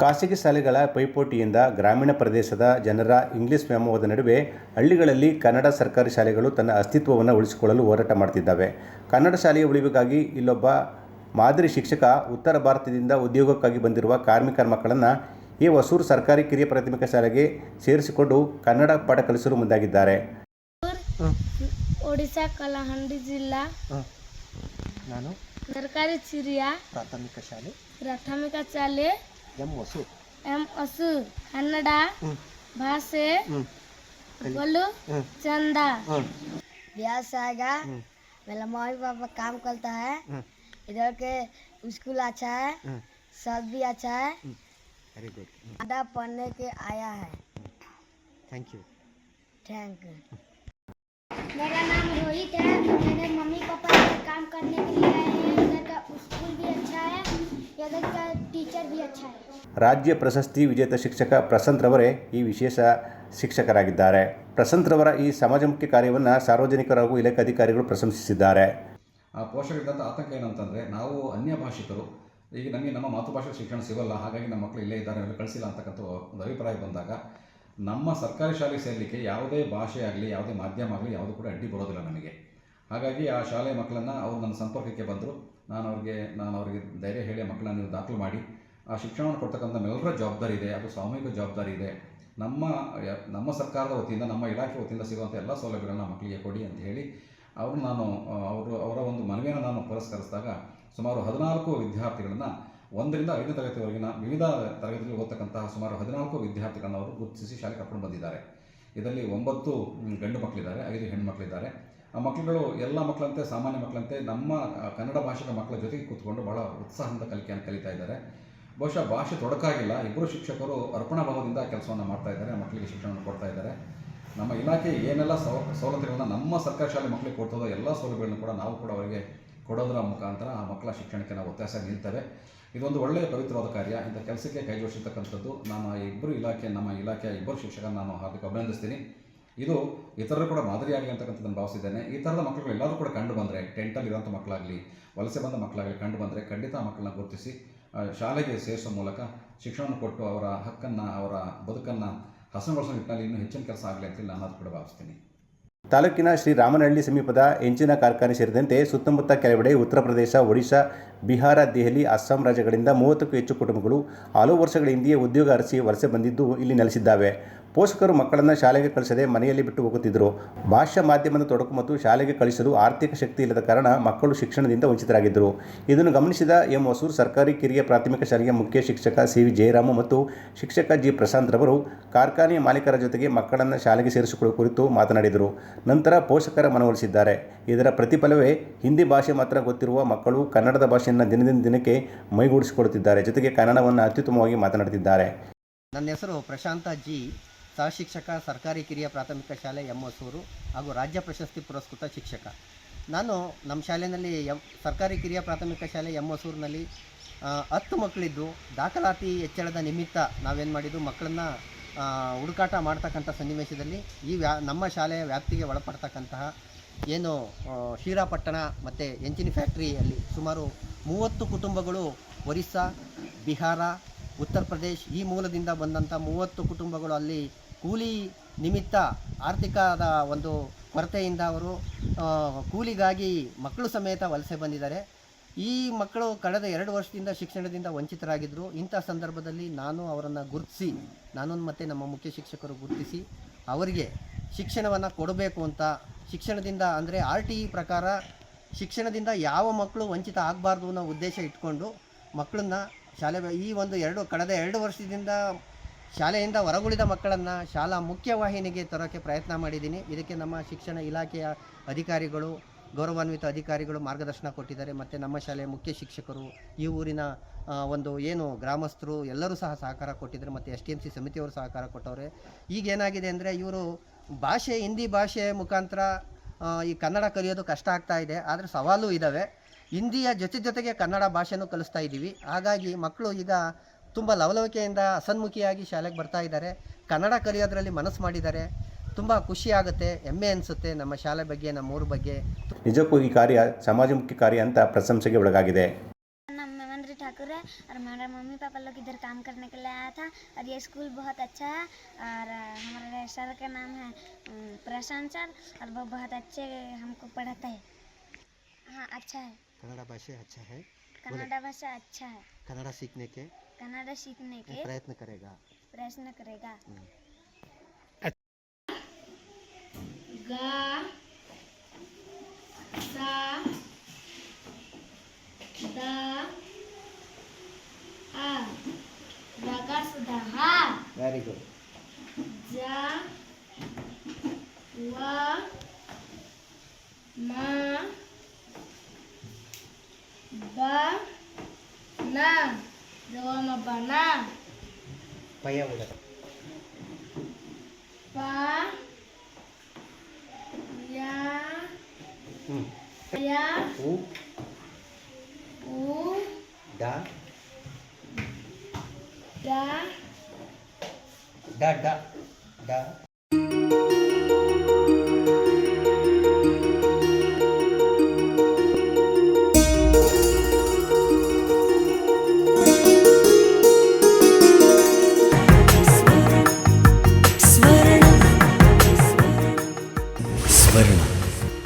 ಖಾಸಗಿ ಶಾಲೆಗಳ ಪೈಪೋಟಿಯಿಂದ ಗ್ರಾಮೀಣ ಪ್ರದೇಶದ ಜನರ ಇಂಗ್ಲಿಷ್ ವ್ಯಾಮೋಹದ ನಡುವೆ ಹಳ್ಳಿಗಳಲ್ಲಿ ಕನ್ನಡ ಸರ್ಕಾರಿ ಶಾಲೆಗಳು ತನ್ನ ಅಸ್ತಿತ್ವವನ್ನು ಉಳಿಸಿಕೊಳ್ಳಲು ಹೋರಾಟ ಮಾಡ್ತಿದ್ದಾವೆ. ಕನ್ನಡ ಶಾಲೆಯ ಉಳಿವಿಗಾಗಿ ಇಲ್ಲೊಬ್ಬ ಮಾದರಿ ಶಿಕ್ಷಕ ಉತ್ತರ ಭಾರತದಿಂದ ಉದ್ಯೋಗಕ್ಕಾಗಿ ಬಂದಿರುವ ಕಾರ್ಮಿಕರ ಮಕ್ಕಳನ್ನು ಈ ಹೊಸೂರು ಸರ್ಕಾರಿ ಕಿರಿಯ ಪ್ರಾಥಮಿಕ ಶಾಲೆಗೆ ಸೇರಿಸಿಕೊಂಡು ಕನ್ನಡ ಪಾಠ ಕಲಿಸಲು ಮುಂದಾಗಿದ್ದಾರೆ. ಒಡಿಶಾ ಕಲಹಂಡಿ ಜಿಲ್ಲಾ. ನಾನು ಸರ್ಕಾರಿ ಚಿರಿಯ. ಪ್ರಾಥಮಿಕ ಶಾಲೆ. ಪ್ರಾಥಮಿಕ ಶಾಲೆ. ಎಂ ಹೊಸು ಎಂ ಹಸು ಕನ್ನಡ ಹ್ಮ್. ಭಾಷೆ ಹ್ಮ್. बोलो हम्म। चंदा हम्म। ब्याह से आएगा मेरा मम्मी पापा काम करता है इधर के स्कूल अच्छा है सब भी अच्छा है ವೆರಿ ಗುಡ್ आधा पढ़ने के आया है ಥ್ಯಾಂಕ್ ಯು थैंक यू मेरा नाम रोहित है मेरे मम्मी पापा इधर काम करने के लिए आए हैं इधर का स्कूल भी अच्छा है ಟೀಚರ್ ರಾಜ್ಯ ಪ್ರಶಸ್ತಿ ವಿಜೇತ ಶಿಕ್ಷಕ ಪ್ರಸಂತ್ರವರೇ ಈ ವಿಶೇಷ ಶಿಕ್ಷಕರಾಗಿದ್ದಾರೆ. ಪ್ರಸಂತ್ ರವರ ಈ ಸಮಾಜಮುಖಿ ಕಾರ್ಯವನ್ನು ಸಾರ್ವಜನಿಕರ ಹಾಗೂ ಇಲಾಖೆ ಅಧಿಕಾರಿಗಳು ಪ್ರಶಂಸಿಸಿದ್ದಾರೆ. ಆ ಪೋಷಕರಿದ್ದಂಥ ಆತಂಕ ಏನಂತಂದರೆ ನಾವು ಅನ್ಯ ಭಾಷಿಕರು, ಈಗ ನಮಗೆ ನಮ್ಮ ಮಾತೃಭಾಷೆ ಶಿಕ್ಷಣ ಸಿಗೋಲ್ಲ, ಹಾಗಾಗಿ ನಮ್ಮ ಮಕ್ಕಳು ಇಲ್ಲೇ ಇದ್ದಾರೆ ಅಲ್ಲಿ ಕಳಿಸಿಲ್ಲ ಅಂತಕ್ಕಂಥ ಒಂದು ಅಭಿಪ್ರಾಯ ಬಂದಾಗ, ನಮ್ಮ ಸರ್ಕಾರಿ ಶಾಲೆಗೆ ಸೇರಲಿಕ್ಕೆ ಯಾವುದೇ ಭಾಷೆ ಆಗಲಿ, ಯಾವುದೇ ಮಾಧ್ಯಮ ಆಗಲಿ ಯಾವುದು ಕೂಡ ಅಡ್ಡಿ ಬರೋದಿಲ್ಲ ನಮಗೆ. ಹಾಗಾಗಿ ಆ ಶಾಲೆಯ ಮಕ್ಕಳನ್ನು ಅವರು ನನ್ನ ಸಂಪರ್ಕಕ್ಕೆ ಬಂದರು. ನಾನು ಅವ್ರಿಗೆ, ನಾನು ಅವರಿಗೆ ಧೈರ್ಯ ಹೇಳಿ ಮಕ್ಕಳನ್ನು ನೀವು ದಾಖಲು ಮಾಡಿ. ಆ ಶಿಕ್ಷಣವನ್ನು ಕೊಡ್ತಕ್ಕಂಥ ನಮ್ಮೆಲ್ಲರ ಜವಾಬ್ದಾರಿ ಇದೆ, ಅದು ಸಾಮೂಹಿಕ ಜವಾಬ್ದಾರಿ ಇದೆ. ನಮ್ಮ ನಮ್ಮ ಸರ್ಕಾರದ ವತಿಯಿಂದ, ನಮ್ಮ ಇಲಾಖೆ ವತಿಯಿಂದ ಸಿಗುವಂಥ ಎಲ್ಲ ಸೌಲಭ್ಯಗಳನ್ನು ಮಕ್ಕಳಿಗೆ ಕೊಡಿ ಅಂತ ಹೇಳಿ ಅವರು ನಾನು, ಅವರು, ಅವರ ಒಂದು ಮನವಿಯನ್ನು ನಾನು ಪುರಸ್ಕರಿಸಿದಾಗ ಸುಮಾರು ಹದಿನಾಲ್ಕು ವಿದ್ಯಾರ್ಥಿಗಳನ್ನು ಒಂದರಿಂದ ಐದನೇ ತರಗತಿವರೆಗಿನ ವಿವಿಧ ತರಗತಿಯಲ್ಲಿ ಓದ್ತಕ್ಕಂತಹ ಸುಮಾರು ಹದಿನಾಲ್ಕು ವಿದ್ಯಾರ್ಥಿಗಳನ್ನು ಅವರು ಗುರುತಿಸಿ ಶಾಲೆ ಕರ್ಕೊಂಡು ಬಂದಿದ್ದಾರೆ. ಇದರಲ್ಲಿ ಒಂಬತ್ತು ಗಂಡು ಮಕ್ಕಳಿದ್ದಾರೆ, ಐದು ಹೆಣ್ಣು ಮಕ್ಕಳಿದ್ದಾರೆ. ಮಕ್ಕಳುಗಳು ಎಲ್ಲ ಮಕ್ಕಳಂತೆ, ಸಾಮಾನ್ಯ ಮಕ್ಕಳಂತೆ, ನಮ್ಮ ಕನ್ನಡ ಭಾಷೆಯ ಮಕ್ಕಳ ಜೊತೆಗೆ ಕೂತ್ಕೊಂಡು ಭಾಳ ಉತ್ಸಾಹದಿಂದ ಕಲಿಕೆಯನ್ನು ಕಲಿತಾ ಇದ್ದಾರೆ. ಬಹುಶಃ ಭಾಷೆ ತೊಡಕಾಗಿಲ್ಲ ಇಬ್ಬರು ಶಿಕ್ಷಕರು ಅರ್ಪಣಾ ಭಾವದಿಂದ ಕೆಲಸವನ್ನು ಮಾಡ್ತಾ ಇದ್ದಾರೆ ಮಕ್ಕಳಿಗೆ ಶಿಕ್ಷಣವನ್ನು ಕೊಡ್ತಾ ಇದ್ದಾರೆ. ನಮ್ಮ ಇಲಾಖೆ ಏನೆಲ್ಲ ಸೌ ನಮ್ಮ ಸರ್ಕಾರಿ ಶಾಲೆ ಮಕ್ಕಳಿಗೆ ಕೊಡ್ತದೋ ಎಲ್ಲ ಸೌಲಭ್ಯಗಳನ್ನು ಕೂಡ ನಾವು ಕೂಡ ಅವರಿಗೆ ಕೊಡೋದರ ಮುಖಾಂತರ ಆ ಮಕ್ಕಳ ಶಿಕ್ಷಣಕ್ಕೆ ನಾವು ಒತ್ತಾಸ ನಿಲ್ತೇವೆ ಇದೊಂದು ಒಳ್ಳೆಯ ಪವಿತ್ರವಾದ ಕಾರ್ಯ. ಇಂಥ ಕೆಲಸಕ್ಕೆ ಕೈ ನಮ್ಮ ನಾನು ಆ ಇಬ್ಬರು ಇಲಾಖೆ, ನಮ್ಮ ಇಲಾಖೆಯ ಇಬ್ಬರು ಶಿಕ್ಷಕರನ್ನು ನಾನು ಹಾರ್ದಿಕ ಅಭಿನಂದಿಸ್ತೀನಿ. ಇದು ಇತರರು ಕೂಡ ಮಾದರಿಯಾಗಲಿ ಅಂತಕ್ಕಂಥದ್ದನ್ನು ಭಾವಿಸಿದ್ದೇನೆ ಈ ಥರದ ಮಕ್ಕಳು ಎಲ್ಲರೂ ಕೂಡ ಕಂಡು ಬಂದರೆ, ಟೆಂಟಲ್ಲಿ ಇರೋಂಥ ಮಕ್ಕಳಾಗಲಿ, ವಲಸೆ ಬಂದ ಮಕ್ಕಳಾಗಲಿ ಕಂಡು ಬಂದರೆ ಖಂಡಿತ ಮಕ್ಕಳನ್ನ ಗುರುತಿಸಿ ಶಾಲೆಗೆ ಸೇರಿಸೋ ಮೂಲಕ ಶಿಕ್ಷಣವನ್ನು ಕೊಟ್ಟು ಅವರ ಹಕ್ಕನ್ನು, ಅವರ ಬದುಕನ್ನು ಹಸನುಗೊಳಿಸೋ ನಿಟ್ಟಿನಲ್ಲಿ ಇನ್ನೂ ಹೆಚ್ಚಿನ ಕೆಲಸ ಆಗಲಿ ಅಂತೇಳಿ ನಾನು ಅದು ಕೂಡ ಭಾವಿಸ್ತೀನಿ. ತಾಲೂಕಿನ ಶ್ರೀ ರಾಮನಹಳ್ಳಿ ಸಮೀಪದ ಎಂಚಿನ ಕಾರ್ಖಾನೆ ಸೇರಿದಂತೆ ಸುತ್ತಮುತ್ತ ಕೆಲವೆಡೆ ಉತ್ತರ ಪ್ರದೇಶ, ಒಡಿಶಾ, ಬಿಹಾರ, ದೆಹಲಿ, ಅಸ್ಸಾಂ ರಾಜ್ಯಗಳಿಂದ ಮೂವತ್ತಕ್ಕೂ ಹೆಚ್ಚು ಕುಟುಂಬಗಳು ಹಲವು ವರ್ಷಗಳ ಹಿಂದೆಯೇ ಉದ್ಯೋಗ ಅರಸಿ ವಲಸೆ ಬಂದಿದ್ದು ಇಲ್ಲಿ ನೆಲೆಸಿದ್ದಾವೆ. ಪೋಷಕರು ಮಕ್ಕಳನ್ನು ಶಾಲೆಗೆ ಕಳಿಸದೆ ಮನೆಯಲ್ಲಿ ಬಿಟ್ಟು ಹೋಗುತ್ತಿದ್ದರು. ಭಾಷ್ಯ ಮಾಧ್ಯಮದ ತೊಡಕು ಮತ್ತು ಶಾಲೆಗೆ ಕಳಿಸಲು ಆರ್ಥಿಕ ಶಕ್ತಿ ಇಲ್ಲದ ಕಾರಣ ಮಕ್ಕಳು ಶಿಕ್ಷಣದಿಂದ ವಂಚಿತರಾಗಿದ್ದರು. ಇದನ್ನು ಗಮನಿಸಿದ ಎಂ ಹೊಸೂರು ಸರ್ಕಾರಿ ಕಿರಿಯ ಪ್ರಾಥಮಿಕ ಶಾಲೆಯ ಮುಖ್ಯ ಶಿಕ್ಷಕ ಸಿ ವಿ ಜಯರಾಮ ಮತ್ತು ಶಿಕ್ಷಕ ಜಿ ಪ್ರಶಾಂತ್ ರವರು ಕಾರ್ಖಾನೆಯ ಮಾಲೀಕರ ಜೊತೆಗೆ ಮಕ್ಕಳನ್ನು ಶಾಲೆಗೆ ಸೇರಿಸಿಕೊಳ್ಳುವ ಕುರಿತು ಮಾತನಾಡಿದರು. ನಂತರ ಪೋಷಕರ ಮನವೊಲಿಸಿದ್ದಾರೆ. ಇದರ ಪ್ರತಿಫಲವೇ ಹಿಂದಿ ಭಾಷೆ ಮಾತ್ರ ಗೊತ್ತಿರುವ ಮಕ್ಕಳು ಕನ್ನಡದ ಭಾಷೆಯನ್ನು ದಿನದಿಂದ ದಿನಕ್ಕೆ ಮೈಗೂಡಿಸಿಕೊಳ್ಳುತ್ತಿದ್ದಾರೆ. ಜೊತೆಗೆ ಕನ್ನಡವನ್ನು ಅತ್ಯುತ್ತಮವಾಗಿ ಮಾತನಾಡುತ್ತಿದ್ದಾರೆ. ನನ್ನ ಹೆಸರು ಪ್ರಶಾಂತ ಜಿ. ಸಹಶಿಕ್ಷಕ, ಸರ್ಕಾರಿ ಕಿರಿಯ ಪ್ರಾಥಮಿಕ ಶಾಲೆ ಎಮ್ಮಸೂರು ಹಾಗೂ ರಾಜ್ಯ ಪ್ರಶಸ್ತಿ ಪುರಸ್ಕೃತ ಶಿಕ್ಷಕ. ನಾನು ನಮ್ಮ ಶಾಲೆಯಲ್ಲಿ ಎಂ ಸರ್ಕಾರಿ ಕಿರಿಯ ಪ್ರಾಥಮಿಕ ಶಾಲೆ ಎಮ್ಮೊಸೂರಿನಲ್ಲಿ ಹತ್ತು ಮಕ್ಕಳಿದ್ದು ದಾಖಲಾತಿ ಹೆಚ್ಚಳದ ನಿಮಿತ್ತ ನಾವೇನು ಮಾಡಿದ್ದು, ಮಕ್ಕಳನ್ನ ಹುಡುಕಾಟ ಮಾಡ್ತಕ್ಕಂಥ ಸನ್ನಿವೇಶದಲ್ಲಿ ಈ ವ್ಯಾ, ನಮ್ಮ ಶಾಲೆಯ ವ್ಯಾಪ್ತಿಗೆ ಒಳಪಡ್ತಕ್ಕಂತಹ ಏನು ಶೀರಾಪಟ್ಟಣ ಶ್ರೀರಾಪಟ್ಟಣ ಮತ್ತು ಎಂಚಿನ ಫ್ಯಾಕ್ಟ್ರಿಯಲ್ಲಿ ಸುಮಾರು ಮೂವತ್ತು ಕುಟುಂಬಗಳು ಒರಿಸ್ಸಾ, ಬಿಹಾರ, ಉತ್ತರ ಪ್ರದೇಶ್ ಈ ಮೂಲದಿಂದ ಬಂದಂಥ ಮೂವತ್ತು ಕುಟುಂಬಗಳು ಅಲ್ಲಿ ಕೂಲಿ ನಿಮಿತ್ತ ಆರ್ಥಿಕದ ಒಂದು ಕೊರತೆಯಿಂದ ಅವರು ಕೂಲಿಗಾಗಿ ಮಕ್ಕಳು ಸಮೇತ ವಲಸೆ ಬಂದಿದ್ದಾರೆ. ಈ ಮಕ್ಕಳು ಕಳೆದ ಎರಡು ವರ್ಷದಿಂದ ಶಿಕ್ಷಣದಿಂದ ವಂಚಿತರಾಗಿದ್ದರು ಇಂಥ ಸಂದರ್ಭದಲ್ಲಿ ನಾನು ಅವರನ್ನು ಗುರುತಿಸಿ, ನಾನು ಮತ್ತು ನಮ್ಮ ಮುಖ್ಯ ಶಿಕ್ಷಕರು ಗುರುತಿಸಿ ಅವರಿಗೆ ಶಿಕ್ಷಣವನ್ನು ಕೊಡಬೇಕು ಅಂತ, ಶಿಕ್ಷಣದಿಂದ ಅಂದರೆ ಆರ್ ಟಿ ಪ್ರಕಾರ ಶಿಕ್ಷಣದಿಂದ ಯಾವ ಮಕ್ಕಳು ವಂಚಿತ ಆಗಬಾರ್ದು ಅನ್ನೋ ಉದ್ದೇಶ ಇಟ್ಕೊಂಡು ಮಕ್ಕಳನ್ನ ಶಾಲೆ, ಈ ಒಂದು ಎರಡು, ಕಳೆದ ಎರಡು ವರ್ಷದಿಂದ ಶಾಲೆಯಿಂದ ಹೊರಗುಳಿದ ಮಕ್ಕಳನ್ನು ಶಾಲಾ ಮುಖ್ಯವಾಹಿನಿಗೆ ತರೋಕ್ಕೆ ಪ್ರಯತ್ನ ಮಾಡಿದ್ದೀನಿ. ಇದಕ್ಕೆ ನಮ್ಮ ಶಿಕ್ಷಣ ಇಲಾಖೆಯ ಅಧಿಕಾರಿಗಳು, ಗೌರವಾನ್ವಿತ ಅಧಿಕಾರಿಗಳು ಮಾರ್ಗದರ್ಶನ ಕೊಟ್ಟಿದ್ದಾರೆ. ಮತ್ತು ನಮ್ಮ ಶಾಲೆಯ ಮುಖ್ಯ ಶಿಕ್ಷಕರು, ಈ ಊರಿನ ಒಂದು ಏನು ಗ್ರಾಮಸ್ಥರು ಎಲ್ಲರೂ ಸಹ ಸಹಕಾರ ಕೊಟ್ಟಿದ್ದಾರೆ. ಮತ್ತು ಎಸ್ ಟಿ ಎಂ ಸಿ ಸಮಿತಿಯವರು ಸಹಕಾರ ಕೊಟ್ಟವ್ರೆ. ಈಗ ಏನಾಗಿದೆ ಅಂದರೆ ಇವರು ಭಾಷೆ, ಹಿಂದಿ ಭಾಷೆ ಮುಖಾಂತರ ಈ ಕನ್ನಡ ಕಲಿಯೋದು ಕಷ್ಟ ಆಗ್ತಾ ಇದೆ. ಆದರೆ ಸವಾಲು ಇದ್ದಾವೆ ಹಿಂದಿಯ ಜೊತೆ ಜೊತೆಗೆ ಕನ್ನಡ ಭಾಷೆನೂ ಕಲಿಸ್ತಾ ಇದ್ದೀವಿ ಹಾಗಾಗಿ ಮಕ್ಕಳು ಈಗ ತುಂಬ ಲವಲವಿಕೆಯಿಂದ ಹಸನ್ಮುಖಿಯಾಗಿ ಶಾಲೆಗೆ ಬರ್ತಾ ಇದ್ದಾರೆ ಕನ್ನಡ ಕಲಿಯೋದ್ರಲ್ಲಿ ಮನಸ್ಸು ಮಾಡಿದ್ದಾರೆ ತುಂಬ ಖುಷಿ ಆಗುತ್ತೆ ಹೆಮ್ಮೆ ಅನಿಸುತ್ತೆ ನಮ್ಮ ಶಾಲೆ ಬಗ್ಗೆ ನಮ್ಮ ಊರ ಬಗ್ಗೆ ನಿಜಕ್ಕೂ ಈ ಕಾರ್ಯ ಸಮಾಜಮುಖಿ ಕಾರ್ಯ ಅಂತ ಪ್ರಶಂಸೆಗೆ ಒಳಗಾಗಿದೆ ನಮ್ಮ ಹೆಸರು राजश्री ठाकुर है और हमारा मम्मी पापा लोग इधर काम करने के लिए आया था और ये स्कूल बहुत अच्छा है और अ, हमारे सर का नाम है अम, प्रशांत सर और वो बहुत अच्छे हमको पढ़ाता है हाँ अच्छा है ಕನ್ನಡ ಭಾಷೆ ಅಚ್ಚ ಹೈ कन्नड़ा भाषा अच्छा है ಕನ್ನಡ सीखने के कनाडा सीखने के प्रयत्न करेगा प्रयत्न करेगा गा सा दा आ लगा सुधा हा वेरी गुड जा वा मा बा ना Dona Bana. Paya udah. Pa. Ya. Hmm. Ya. U. U. Da. Da. Da da. Da.